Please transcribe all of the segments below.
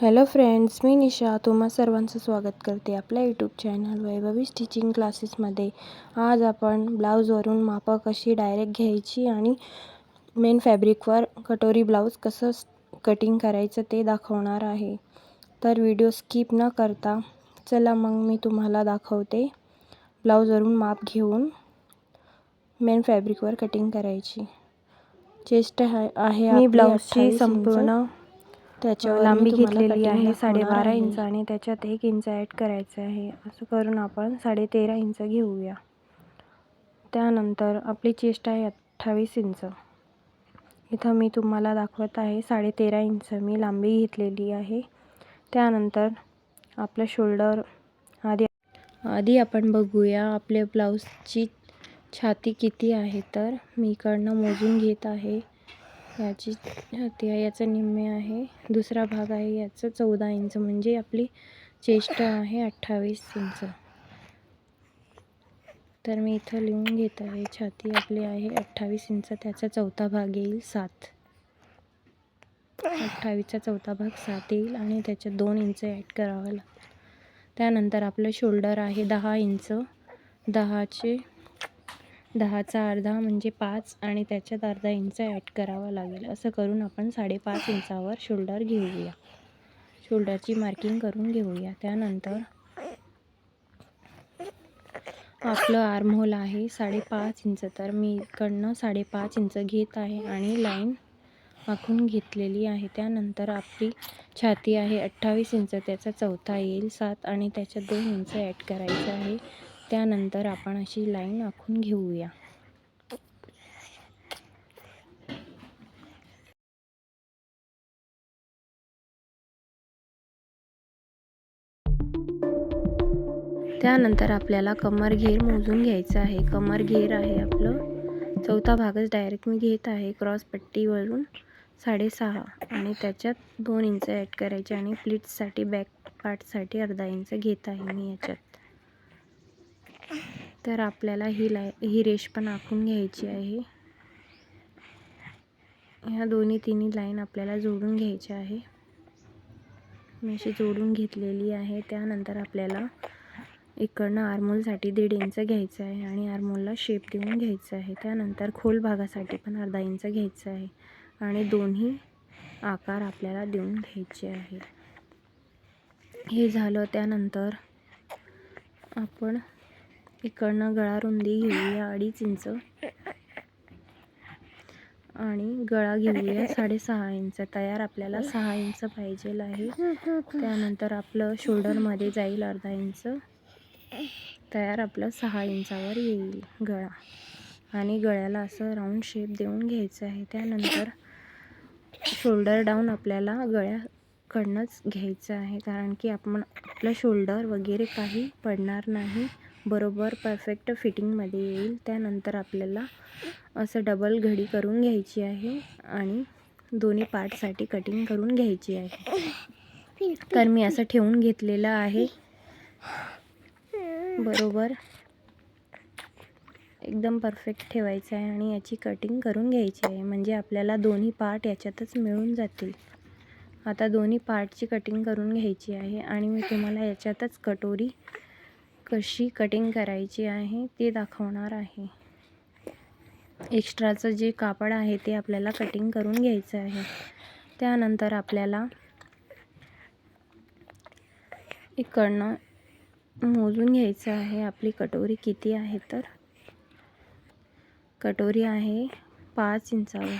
Hello friends मी निशा. तुम्हा सर्वांचं स्वागत करते आपल्या यूट्यूब चॅनल वैभवी स्टिचिंग क्लासेसमध्ये आज आपण ब्लाऊजवरून मापं कशी डायरेक्ट घ्यायची आणि मेन फॅब्रिकवर कटोरी ब्लाऊज कसं कटिंग करायचं ते दाखवणार आहे. तर व्हिडिओ स्किप न करता चला मग मी तुम्हाला दाखवते ब्लाऊजवरून माप घेऊन मेन फॅब्रिकवर कटिंग करायची. चेस्ट आहे मी ब्लाऊजची 28 इंच. संपूर्ण त्याच्यावर लांबी घेतलेली आहे साडेबारा. इंच आणि त्याच्यात एक इंच ॲड करायचं आहे. असं करून आपण साडे तेरा इंच घेऊया. त्यानंतर आपली चेस्ट आहे अठ्ठावीस इंच. इथं मी तुम्हाला दाखवत आहे साडे तेरा इंच मी लांबी घेतलेली आहे. त्यानंतर आपलं शोल्डर आधी आधी आपण बघूया आपल्या ब्लाऊजची छाती किती आहे तर मी इकडनं मोजून घेत आहे. याची छाती आहे याचं निम्मे आहे. दुसरा भाग आहे याचं चौदा इंच म्हणजे आपली चेष्ट आहे अठ्ठावीस इंच. तर मी इथं लिहून घेत आहे. छाती आपली आहे अठ्ठावीस इंच त्याचा चौथा भाग येईल सात. अठ्ठावीसचा चौथा भाग सात येईल आणि त्याच्यात दोन इंच ॲड करावं लागतं त्यानंतर आपलं शोल्डर आहे दहा इंच. दहाचे दहाचा अर्धा म्हणजे पाच आणि त्याच्यात अर्धा इंच ॲड करावा लागेल. असं करून आपण साडेपाच इंचावर शोल्डर घेऊया. शोल्डरची मार्किंग करून घेऊया. त्यानंतर आपलं आर्महोल आहे साडेपाच इंच. तर मी इकडनं साडेपाच इंच घेत आहे आणि लाईन आखून घेतलेली आहे. त्यानंतर आपली छाती आहे अठ्ठावीस इंच. त्याचा चौथा येईल सात आणि त्याच्यात दोन इंच ॲड करायचं आहे. त्यानंतर आपण अशी लाईन आखून घेऊया. त्यानंतर आपल्याला कमर घेर मोजून घ्यायचं आहे. कमर घेर आहे आपलं. चौथा भागच डायरेक्ट मी घेत आहे. क्रॉस पट्टीवरून साडेसहा आणि त्याच्यात दोन इंच ॲड करायचे आणि प्लीट्ससाठी बॅक पार्टसाठी अर्धा इंच घेत आहे मी याच्यात. तर आपल्याला ही लाय ही रेष पण आखून घ्यायची आहे. ह्या दोन्ही तिन्ही लाईन आपल्याला जोडून घ्यायच्या आहे. मी अशी जोडून घेतलेली आहे. त्यानंतर आपल्याला इकडनं आर्मोलसाठी दीड इंच घ्यायचं आहे आणि आर्मोलला शेप देऊन घ्यायचं आहे. त्यानंतर खोल भागासाठी पण अर्धा इंच घ्यायचं आहे आणि दोन्ही आकार आपल्याला देऊन घ्यायचे आहे. हे झालं. त्यानंतर आपण इकडनं गळा रुंदी घेऊया अडीच इंच. आणि गळा घेऊया साडेसहा इंच. तयार आपल्याला सहा इंच पाहिजे आहे. त्यानंतर आपलं शोल्डरमध्ये जाईल अर्धा इंच. तयार आपलं सहा इंचावर येईल गळा. आणि गळ्याला असं राऊंड शेप देऊन घ्यायचं आहे. त्यानंतर शोल्डर डाऊन आपल्याला गळ्याकडनंच घ्यायचं आहे. कारण की आपण आपलं शोल्डर वगैरे काही पडणार नाही. बरोबर परफेक्ट फिटिंगमध्ये येईल. त्यानंतर आपल्याला असं डबल घडी करून घ्यायची आहे आणि दोन्ही पार्टसाठी कटिंग करून घ्यायची आहे. तर मी असं ठेवून घेतलेलं आहे. बरोबर. एकदम परफेक्ट ठेवायचं आहे आणि याची कटिंग करून घ्यायची आहे. म्हणजे आपल्याला दोन्ही पार्ट याच्यातच मिळून जातील. आता दोन्ही पार्टची कटिंग करून घ्यायची आहे आणि मी तुम्हाला याच्यातच कटोरी कशी कटिंग करायची आहे ते दाखवणार आहे. एक्स्ट्राचं जे कापड आहे ते आपल्याला कटिंग करून घ्यायचं आहे. त्यानंतर आपल्याला इकडनं मोजून घ्यायचं आहे. आपली कटोरी किती आहे तर? कटोरी आहे पाच इंचावर.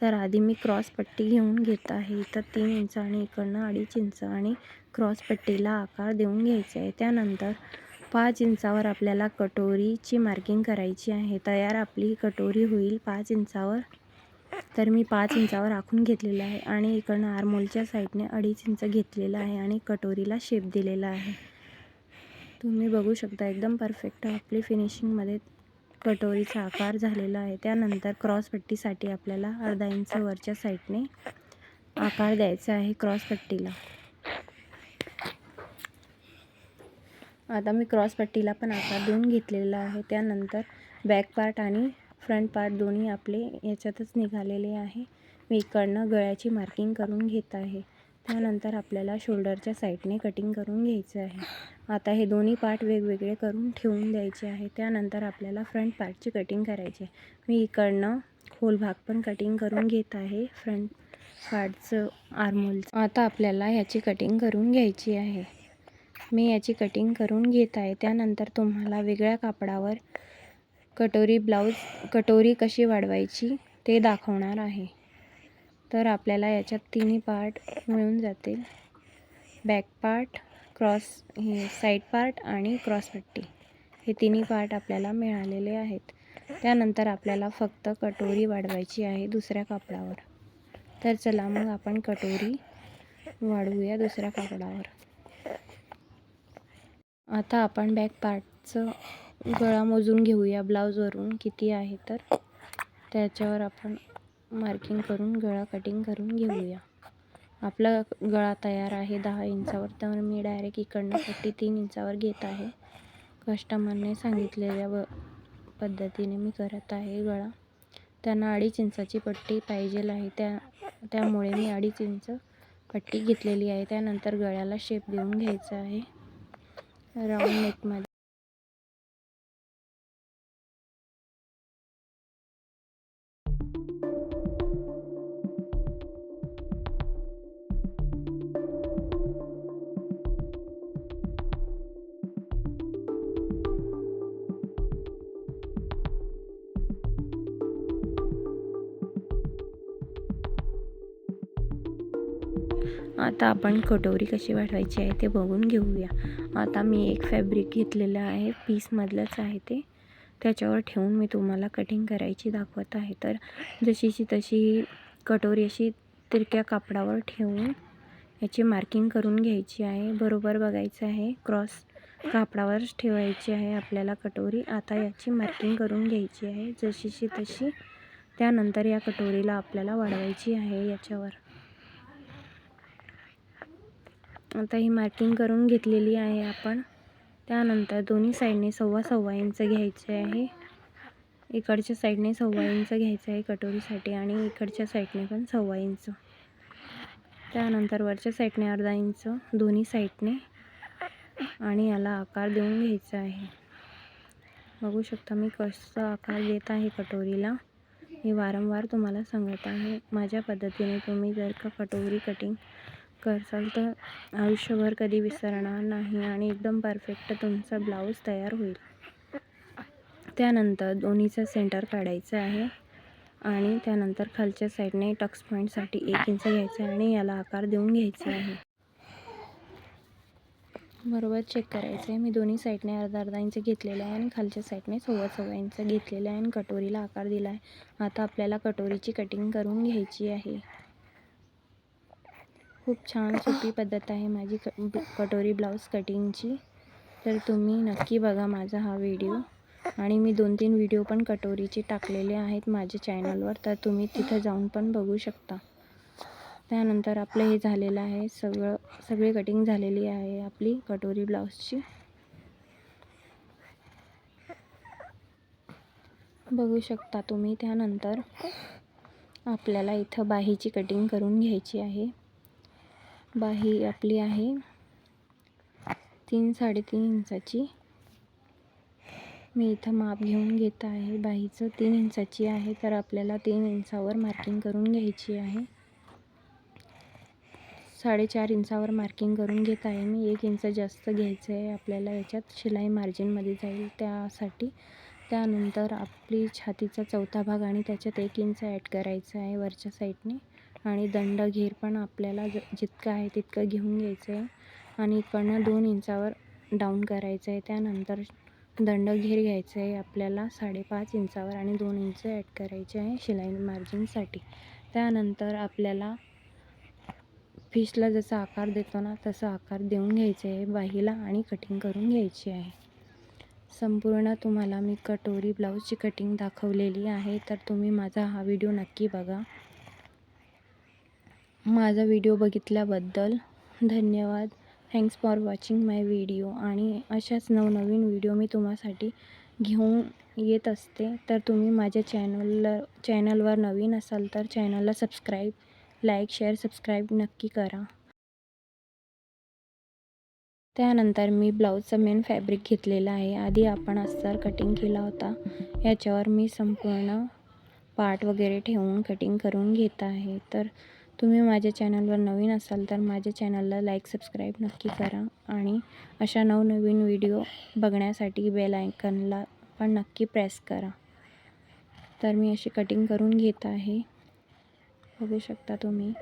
तर आधी मी क्रॉस पट्टी घेऊन घेत आहे. इथं तीन इंच आणि इकडनं अडीच इंच आणि क्रॉस पट्टीला आकार देऊन घ्यायचा आहे. त्यानंतर पाच इंचावर आपल्याला कटोरीची मार्किंग करायची आहे. तयार आपली कटोरी होईल पाच इंचावर. तर मी पाच इंचावर आखून घेतलेलं आहे आणि इकडनं आरमोलच्या साईडने अडीच इंच घेतलेलं आहे आणि कटोरीला शेप दिलेला आहे. तुम्ही बघू शकता एकदम परफेक्ट आपली फिनिशिंगमध्ये कटोरीचा आकार झालेला आहे. त्यानंतर क्रॉस पट्टीसाठी आपल्याला अर्धा इंच वरच्या साईडने आकार द्यायचा आहे क्रॉस पट्टीला आता मी क्रॉस पट्टीला पण आकार देऊन घेतलेला आहे. त्यानंतर बॅक पार्ट आणि फ्रंट पार्ट दोन्ही आपले याच्यातच निघालेले आहे. मी इकडनं गळ्याची मार्किंग करून घेत आहे. त्यानंतर आपल्याला शोल्डरच्या साईडने कटिंग करून घ्यायचं आहे. आता हे दोन्ही पार्ट वेगवेगळे करून ठेवून द्यायचे आहे. त्यानंतर आपल्याला फ्रंट पार्टची कटिंग करायची आहे. मी इकडनं खोल भाग पण कटिंग करून घेत आहे. फ्रंट पार्टचं आर्मोलचं आता आपल्याला ह्याची कटिंग करून घ्यायची आहे. मी याची कटिंग करून घेत आहे. त्यानंतर तुम्हाला वेगळ्या कापडावर कटोरी ब्लाऊज कटोरी कशी वाढवायची ते दाखवणार आहे. तर आपल्याला याच्यात तिन्ही पार्ट मिळून जातील. बॅक पार्ट क्रॉस हे साईड पार्ट आणि क्रॉसपट्टी हे तिन्ही पार्ट आपल्याला मिळालेले आहेत. त्यानंतर आपल्याला फक्त कटोरी वाढवायची आहे दुसऱ्या कापडावर. तर चला मग आपण कटोरी वाढवूया दुसऱ्या कापडावर. आता आपण बॅक पार्टचं गळा मोजून घेऊया. ब्लाऊजवरून किती आहे तर? त्याच्यावर आपण मार्किंग करून गळा कटिंग करून घेऊया. आपला गळा तयार आहे दहा इंचावर. तर मी डायरेक्ट इकडनं पट्टी तीन इंचावर घेत आहे. कस्टमरने सांगितलेल्या व पद्धतीने मी करत आहे गळा. त्यांना अडीच इंचाची पट्टी पाहिजेल आहे. त्या त्यामुळे मी अडीच इंच पट्टी घेतलेली आहे. त्यानंतर गळ्याला शेप देऊन घ्यायचा आहे. राऊंड आता आपण कटोरी कशी वाढवायची आहे ते बघून घेऊया. आता मी एक फॅब्रिक घेतलेलं आहे पीसमधलंच आहे ते. त्याच्यावर ठेवून मी तुम्हाला कटिंग करायची दाखवत आहे. तर जशीची तशी कटोरी अशी तिरक्या कापडावर ठेवून याची मार्किंग करून घ्यायची आहे. बरोबर बघायचं आहे क्रॉस कापडावरच ठेवायची आहे आपल्याला कटोरी. आता याची मार्किंग करून घ्यायची आहे. जशीची तशी त्यानंतर या कटोरीला आपल्याला वाढवायची आहे याच्यावर. आता ही मार्किंग करून घेतलेली आहे आपण. त्यानंतर दोन्ही साईडने सव्वा सव्वा इंच घ्यायचे आहे. इकडच्या साईडने सव्वा इंच घ्यायचं आहे कटोरीसाठी आणि इकडच्या साईडने पण सव्वा इंच. त्यानंतर वरच्या साईडने अर्धा इंच दोन्ही साईडने. आणि याला आकार देऊन घ्यायचा आहे. बघू शकता मी कसं आकार देत आहे कटोरीला. मी वारंवार तुम्हाला सांगत आहे. माझ्या पद्धतीने तुम्ही जर का कटोरी कटिंग करसाल तर आयुष्यभर कधी विसरणार नाही आणि एकदम परफेक्ट तुमचा ब्लाऊज तयार होईल. त्यानंतर दोन्हीचं सेंटर काढायचं आहे. आणि त्यानंतर खालच्या साईडने टक्स पॉईंटसाठी एक इंच घ्यायचं आहे आणि याला आकार देऊन घ्यायचा आहे. बरोबर चेक करायचं आहे मी दोन्ही साईडने अर्धा अर्धा इंच घेतलेला आहे आणि खालच्या साईडने सव्वा सव्वा इंच घेतलेला आहे आणि कटोरीला आकार दिला आहे आता आपल्याला कटोरीची कटिंग करून घ्यायची आहे. खूप छान सोपी पद्धत आहे माझी क कटोरी ब्लाऊज कटिंगची. तर तुम्ही नक्की बघा माझा हा व्हिडिओ. आणि मी दोन तीन व्हिडिओ पण कटोरीचे टाकलेले आहेत माझ्या चॅनलवर तर तुम्ही तिथं जाऊन पण बघू शकता. त्यानंतर आपलं हे झालेलं आहे सगळं सगळी कटिंग झालेली आहे आपली कटोरी ब्लाऊजची. बघू शकता तुम्ही त्यानंतर आपल्याला इथं बाहीची कटिंग करून घ्यायची आहे. बाही आपली आहे. तीन साडेतीन इंचाची. मी इथं माप घेऊन घेत आहे. बाहीचं तीन इंचाची आहे तर आपल्याला तीन इंचावर मार्किंग करून घ्यायची आहे. साडेचार इंचावर मार्किंग करून घेत आहे मी. एक इंच जास्त घ्यायचं आहे. आपल्याला याच्यात शिलाई मार्जिनमध्ये जाईल त्यासाठी. त्यानंतर आपली छातीचा चौथा भाग आणि त्याच्यात एक इंच ॲड करायचा आहे वरच्या साईडने आणि दंड घेर पण आपल्याला ज जितकं आहे तितकं घेऊन घ्यायचं आहे आणि इकडनं दोन इंचावर डाऊन करायचं आहे त्यानंतर दंड घेर घ्यायचं आहे आपल्याला साडेपाच इंचावर आणि दोन इंच ॲड करायचे आहे शिलाई मार्जिनसाठी त्यानंतर आपल्याला फिशला जसा आकार देतो ना तसा आकार देऊन घ्यायचा आहे बाहीला आणि कटिंग करून घ्यायची आहे. संपूर्ण तुम्हाला मी कटोरी ब्लाऊजची कटिंग दाखवलेली आहे. तर तुम्ही माझा हा व्हिडिओ नक्की बघा. माझा व्हिडिओ बघितल्याबद्दल धन्यवाद. Thanks for watching my video आणि अशाच नवनवीन व्हिडिओ मी तुम्हासाठी घेऊन येत असते. तर तुम्ही माझ्या चॅनलला चॅनलवर नवीन असाल तर चॅनलला सबस्क्राईब लाईक शेअर सबस्क्राईब नक्की करा. त्यानंतर मी ब्लाऊजचं मेन फॅब्रिक घेतलेलं आहे. आधी आपण अस्तर कटिंग केला होता. याच्यावर मी संपूर्ण पार्ट वगैरे ठेवून कटिंग करून घेत आहे. तर तुम्ही माझ्या चॅनलवर नवीन असाल तर माझ्या चॅनलला लाईक सबस्क्राईब नक्की करा आणि अशा नवनवीन व्हिडिओ बघण्यासाठी बेल आयकनला पण नक्की प्रेस करा. तर मी अशी कटिंग करून घेत आहे. बघू शकता तुम्ही.